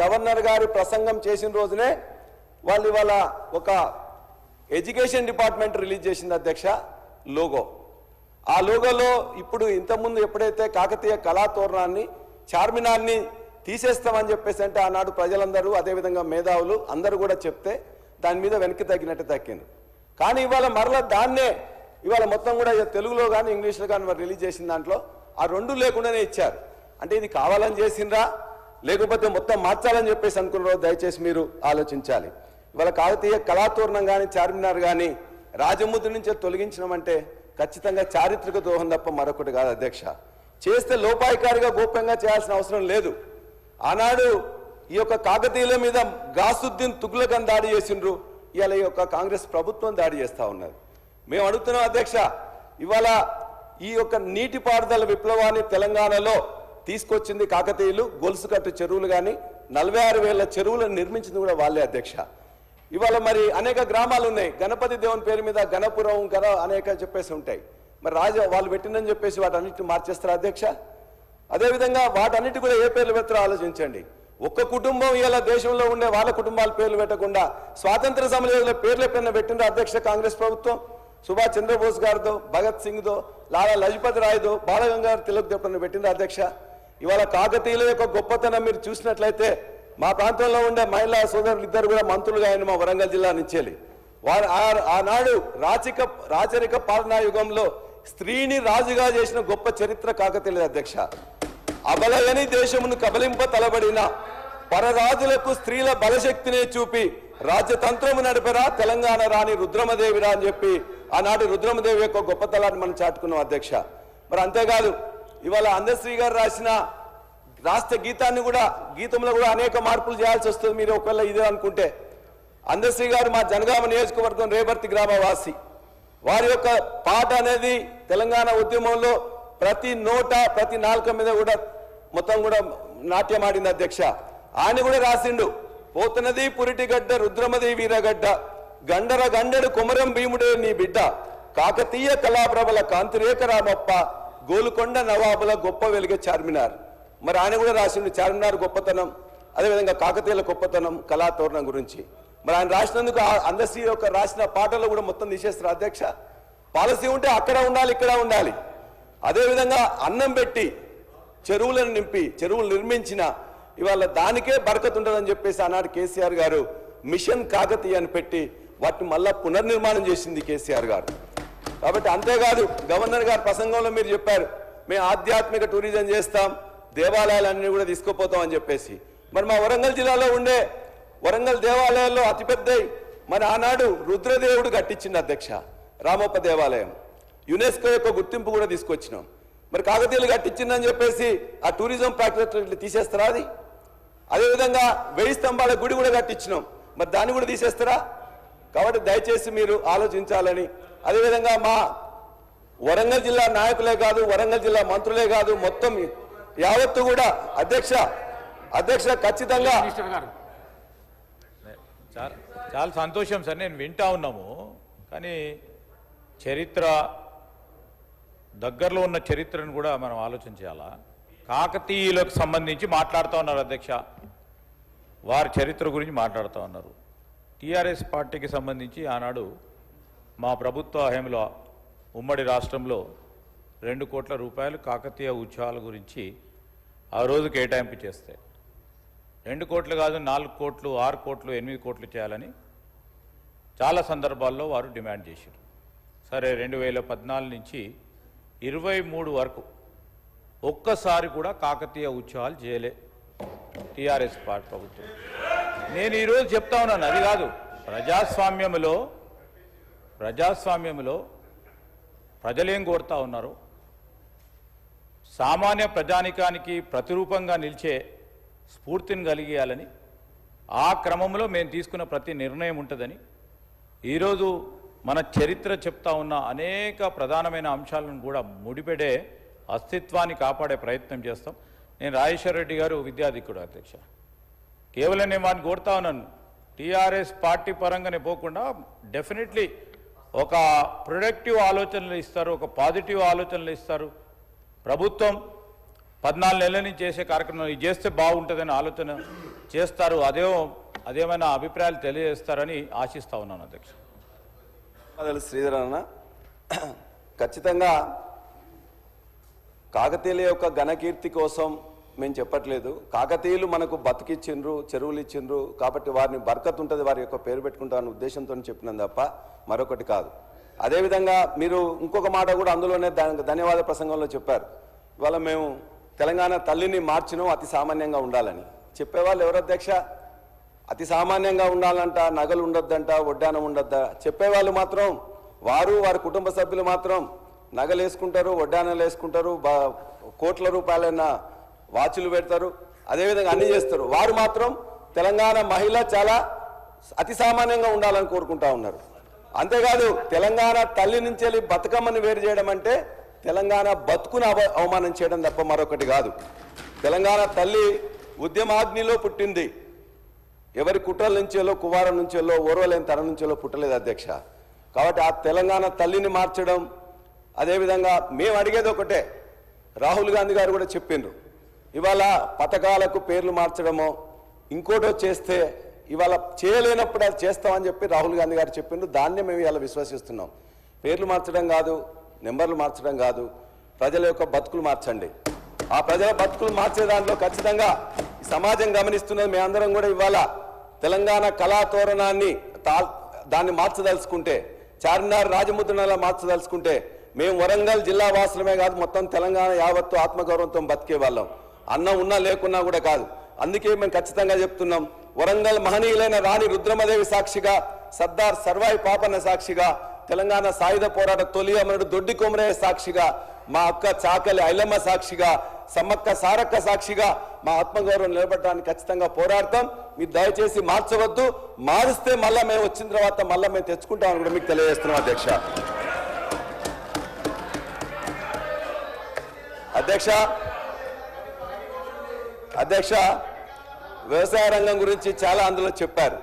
Governor గారి ప్రసంగం చేసిన రోజునే వాళ్ళు ఇవాళ ఒక ఎడ్యుకేషన్ డిపార్ట్మెంట్ రిలీజ్ చేసింది అధ్యక్ష లోగో. ఆ లోగోలో ఇప్పుడు ఇంతకుముందు ఎప్పుడైతే కాకతీయ కళాతోరణాన్ని చార్మినార్ని తీసేస్తామని చెప్పేసి అంటే ఆనాడు ప్రజలందరూ అదేవిధంగా మేధావులు అందరూ కూడా చెప్తే దాని మీద వెనక్కి తగ్గినట్టు తగ్గింది. కానీ ఇవాళ మరలా దాన్నే ఇవాళ మొత్తం కూడా తెలుగులో కానీ ఇంగ్లీష్లో కానీ రిలీజ్ చేసిన దాంట్లో ఆ రెండు లేకుండానే ఇచ్చారు. అంటే ఇది కావాలని చేసిండ్రా? లేకపోతే మొత్తం మార్చాలని చెప్పేసి అనుకున్నారో దయచేసి మీరు ఆలోచించాలి. ఇవాళ కాకతీయ కళాతోరణం కానీ చార్మినార్ కానీ రాజముద్ర నుంచే తొలగించడం ఖచ్చితంగా చారిత్రక దోహం తప్ప మరొకటి కాదు అధ్యక్ష. చేస్తే లోపాయికారిగా గోప్యంగా చేయాల్సిన అవసరం లేదు. ఆనాడు ఈ యొక్క కాకతీయుల మీద గాసుద్దీన్ తుగ్లకన్ దాడి చేసిండ్రు. ఇవాళ ఈ యొక్క కాంగ్రెస్ ప్రభుత్వం దాడి చేస్తా ఉన్నది. మేము అడుగుతున్నాం అధ్యక్ష ఇవాళ ఈ యొక్క నీటిపారుదల విప్లవాన్ని తెలంగాణలో తీసుకొచ్చింది కాకతీయులు గొలుసు కట్టు చెరువులు కానీ నలభై ఆరు వేల చెరువులను నిర్మించింది కూడా వాళ్ళే అధ్యక్ష. ఇవాళ మరి అనేక గ్రామాలు ఉన్నాయి. గణపతి దేవుని పేరు మీద గణపురం గణ అనేక చెప్పేసి ఉంటాయి. మరి రాజు వాళ్ళు పెట్టిందని చెప్పేసి వాటన్నిటిని మార్చేస్తారు అధ్యక్ష? అదేవిధంగా వాటన్నిటి కూడా ఏ పేర్లు పెడతారో ఆలోచించండి. ఒక్క కుటుంబం ఇలా దేశంలో ఉండే వాళ్ళ కుటుంబాల పేర్లు పెట్టకుండా స్వాతంత్ర సమయంలో పేర్లు ఎప్పుడైనా పెట్టిండ్రు అధ్యక్ష కాంగ్రెస్ ప్రభుత్వం? సుభాష్ చంద్రబోస్ గారితో భగత్ సింగ్తో లాలా లజపతి రాయ్తో బాలగంగారు తిలక్ ఎప్పుడైనా పెట్టిండ్రు అధ్యక్ష? ఇవాళ కాకతీయుల యొక్క గొప్పతనం మీరు చూసినట్లయితే మా ప్రాంతంలో ఉండే మహిళా సోదరులు ఇద్దరు కూడా మంత్రులుగా ఆయన మా వరంగల్ జిల్లా నుంచేలి. వారు ఆ- ఆనాడు రాచిక రాచరిక పాలనా యుగంలో స్త్రీని రాజుగా చేసిన గొప్ప చరిత్ర కాకతీయుల అధ్యక్ష. అబలయని దేశమును కబలింప తలబడిన పరరాజులకు స్త్రీల బలశక్తినే చూపి రాజ్యతంత్రము నడిపరా తెలంగాణ రాణి రుద్రమదేవిరా అని చెప్పి ఆనాడు రుద్రమదేవి యొక్క గొప్పతలాన్ని మనం చాటుకున్నాం అధ్యక్ష. మరి అంతేకాదు ఇవాళ అందశ్రీ గారు రాసిన రాష్ట్ర గీతాన్ని కూడా గీతంలో కూడా అనేక మార్పులు చేయాల్సి వస్తుంది మీరు ఒకవేళ ఇదే అనుకుంటే. అందశ్రీ గారు మా జనగామ నియోజకవర్గం రేపర్తి గ్రామవాసి. వారి యొక్క పాట అనేది తెలంగాణ ఉద్యమంలో ప్రతి నోట ప్రతి నాలుక మీద కూడా మొత్తం కూడా నాట్యం ఆడింది అధ్యక్ష. ఆయన కూడా రాసిండు పోతున్నది పురిటిగడ్డ రుద్రమది వీరగడ్డ గండర గండడు కుమరం భీముడే నీ బిడ్డ కాకతీయ కళాప్రభల కాంతిరేఖ రామప్ప గోలుకొండ నవాబుల గొప్ప వెలిగే చార్మినార్. మరి ఆయన కూడా రాసిండు చార్మినార్ గొప్పతనం అదేవిధంగా కాకతీయుల గొప్పతనం కళాతోరణం గురించి. మరి ఆయన రాసినందుకు అందశ్రీ యొక్క రాసిన పాటలు కూడా మొత్తం తీసేస్తారు అధ్యక్ష. పాలసీ ఉంటే అక్కడ ఉండాలి ఇక్కడ ఉండాలి. అదేవిధంగా అన్నం పెట్టి చెరువులను నింపి చెరువులు నిర్మించిన ఇవాళ దానికే బరకత్ ఉంటుందని చెప్పేసి ఆనాడు కేసీఆర్ గారు మిషన్ కాకతీయ అని పెట్టి వాటిని మళ్ళా పునర్నిర్మాణం చేసింది కేసీఆర్ గారు. కాబట్టి అంతేకాదు గవర్నర్ గారి ప్రసంగంలో మీరు చెప్పారు మేము ఆధ్యాత్మిక టూరిజం చేస్తాం దేవాలయాలన్నీ కూడా తీసుకుపోతాం అని చెప్పేసి. మరి మా వరంగల్ జిల్లాలో ఉండే వరంగల్ దేవాలయాల్లో అతిపెద్ద మరి ఆనాడు రుద్రదేవుడు కట్టించింది అధ్యక్ష రామప్ప దేవాలయం. యునెస్కో యొక్క గుర్తింపు కూడా తీసుకొచ్చినాం. మరి కాకతీయులు కట్టించిందని చెప్పేసి ఆ టూరిజం ప్రాక్టీస్ తీసేస్తారా అది? అదేవిధంగా వెయ్యి స్తంభాల గుడి కూడా కట్టించినాం. మరి దాన్ని కూడా తీసేస్తారా? కాబట్టి దయచేసి మీరు ఆలోచించాలని. అదేవిధంగా మా వరంగల్ జిల్లా నాయకులే కాదు వరంగల్ జిల్లా మంత్రులే కాదు మొత్తం యావత్తు కూడా అధ్యక్ష అధ్యక్ష ఖచ్చితంగా మినిస్టర్ గారు. చాలా చాలా సంతోషం సార్ నేను వింటా ఉన్నాము. కానీ చరిత్ర దగ్గరలో ఉన్న చరిత్రను కూడా మనం ఆలోచన చేయాలా? కాకతీయులకు సంబంధించి మాట్లాడుతూ ఉన్నారు అధ్యక్ష. వారి చరిత్ర గురించి మాట్లాడుతూ ఉన్నారు. టీఆర్ఎస్ పార్టీకి సంబంధించి ఆనాడు మా ప్రభుత్వ హయాంలో ఉమ్మడి రాష్ట్రంలో రెండు కోట్ల రూపాయలు కాకతీయ ఉత్సవాల గురించి ఆ రోజు కేటాయింపు చేస్తే రెండు కోట్లు కాదు నాలుగు కోట్లు ఆరు కోట్లు ఎనిమిది కోట్లు చేయాలని చాలా సందర్భాల్లో వారు డిమాండ్ చేశారు. సరే రెండు వేల పద్నాలుగు నుంచి ఇరవై మూడు వరకు ఒక్కసారి కూడా కాకతీయ ఉత్సవాలు చేయలే టీఆర్ఎస్ పార్టీ ప్రభుత్వం. నేను ఈరోజు చెప్తా ఉన్నాను అది కాదు. ప్రజాస్వామ్యంలో ప్రజాస్వామ్యంలో ప్రజలేం కోరుతా ఉన్నారు? సామాన్య ప్రజానికానికి ప్రతిరూపంగా నిలిచే స్ఫూర్తిని కలిగేయాలని ఆ క్రమంలో మేము తీసుకున్న ప్రతి నిర్ణయం ఉంటుందని ఈరోజు మన చరిత్ర చెప్తా ఉన్న అనేక ప్రధానమైన అంశాలను కూడా ముడిపెడే అస్తిత్వాన్ని కాపాడే ప్రయత్నం చేస్తాం. నేను రాజేశ్వర రెడ్డి గారు విద్యాధికుడు అధ్యక్ష. కేవలం నేను వాడిని కోరుతా ఉన్నాను. టీఆర్ఎస్ పార్టీ పరంగానే పోకుండా డెఫినెట్లీ ఒక ప్రొడక్టివ్ ఆలోచనలు ఇస్తారు ఒక పాజిటివ్ ఆలోచనలు ఇస్తారు. ప్రభుత్వం పద్నాలుగు నెలల నుంచి చేసే కార్యక్రమం ఇది చేస్తే బాగుంటుందని ఆలోచన చేస్తారు. అదే అదేమైనా అభిప్రాయాలు తెలియజేస్తారని ఆశిస్తా ఉన్నాను అధ్యక్ష. శ్రీధర్ అన్న ఖచ్చితంగా కాకతీయుల యొక్క ఘనకీర్తి కోసం మేము చెప్పట్లేదు. కాకతీయులు మనకు బతికిచ్చిండ్రు చెరువులు ఇచ్చిండ్రు కాబట్టి వారిని బర్కత్ ఉంటుంది వారి యొక్క పేరు పెట్టుకుంటారని ఉద్దేశంతో చెప్పినాం తప్ప మరొకటి కాదు. అదేవిధంగా మీరు ఇంకొక మాట కూడా అందులోనే దానికి ధన్యవాద ప్రసంగంలో చెప్పారు. ఇవాళ మేము తెలంగాణ తల్లిని మార్చినాం అతి సామాన్యంగా ఉండాలని. చెప్పేవాళ్ళు ఎవరు అధ్యక్ష? అతి సామాన్యంగా ఉండాలంట నగలు ఉండొద్దంట వడ్డానం ఉండొద్దా? చెప్పేవాళ్ళు మాత్రం వారు వారి కుటుంబ సభ్యులు మాత్రం నగలు వేసుకుంటారు వడ్డానాలు వేసుకుంటారు కోట్ల రూపాయలైన వాచులు పెడతారు అదేవిధంగా అన్ని చేస్తారు. వారు మాత్రం తెలంగాణ మహిళ చాలా అతి సామాన్యంగా ఉండాలని కోరుకుంటా ఉన్నారు. అంతేకాదు తెలంగాణ తల్లి నుంచి వెళ్ళి బతుకమ్మని వేరు చేయడం అంటే తెలంగాణ బతుకును అవ అవమానం చేయడం తప్ప మరొకటి కాదు. తెలంగాణ తల్లి ఉద్యమాగ్నిలో పుట్టింది. ఎవరి కుట్రల నుంచెలో కువారం నుంచెలో ఓర్వలేని తరం నుంచెలో పుట్టలేదు అధ్యక్ష. కాబట్టి ఆ తెలంగాణ తల్లిని మార్చడం అదేవిధంగా మేము అడిగేది ఒకటే. రాహుల్ గాంధీ గారు కూడా చెప్పిండ్రు. ఇవాళ పథకాలకు పేర్లు మార్చడమో ఇంకోటో చేస్తే ఇవాళ చేయలేనప్పుడు అది చేస్తామని చెప్పి రాహుల్ గాంధీ గారు చెప్పిండ్రు. దాన్నే మేము ఇలా విశ్వసిస్తున్నాం. పేర్లు మార్చడం కాదు నెంబర్లు మార్చడం కాదు. ప్రజల యొక్క బతుకులు మార్చండి. ఆ ప్రజల బతుకులు మార్చే దాంట్లో ఖచ్చితంగా సమాజం గమనిస్తున్నది మేమందరం కూడా ఇవాళ తెలంగాణ కళా తోరణాన్ని తా- దాన్ని మార్చదలుచుకుంటే చార్మినార్ రాజముద్రలా మార్చదలుచుకుంటే మేము వరంగల్ జిల్లా వాసులమే కాదు మొత్తం తెలంగాణ యావత్తు ఆత్మగౌరవంతో బతికే వాళ్ళం. అన్నం ఉన్నా లేకున్నా కూడా కాదు. అందుకే మేము ఖచ్చితంగా చెప్తున్నాం వరంగల్ మహనీయులైన రాణి రుద్రమదేవి సాక్షిగా సర్దార్ సర్వాయి పాపన్న సాక్షిగా తెలంగాణ సాయుధ పోరాట తొలి అమరుడు దొడ్డి కొమరయ్య సాక్షిగా మా అక్క చాకలి ఐలమ్మ సాక్షిగా సమ్మక్క సారక్క సాక్షిగా మా ఆత్మగౌరవం నిలబడడానికి ఖచ్చితంగా పోరాడతాం. మీరు దయచేసి మార్చవద్దు. మారిస్తే మళ్ళా మేము వచ్చిన తర్వాత మళ్ళా మేము తెచ్చుకుంటామని కూడా మీకు తెలియజేస్తున్నాం అధ్యక్ష. అధ్యక్ష అధ్యక్ష వ్యవసాయ రంగం గురించి చాలా అందులో చెప్పారు.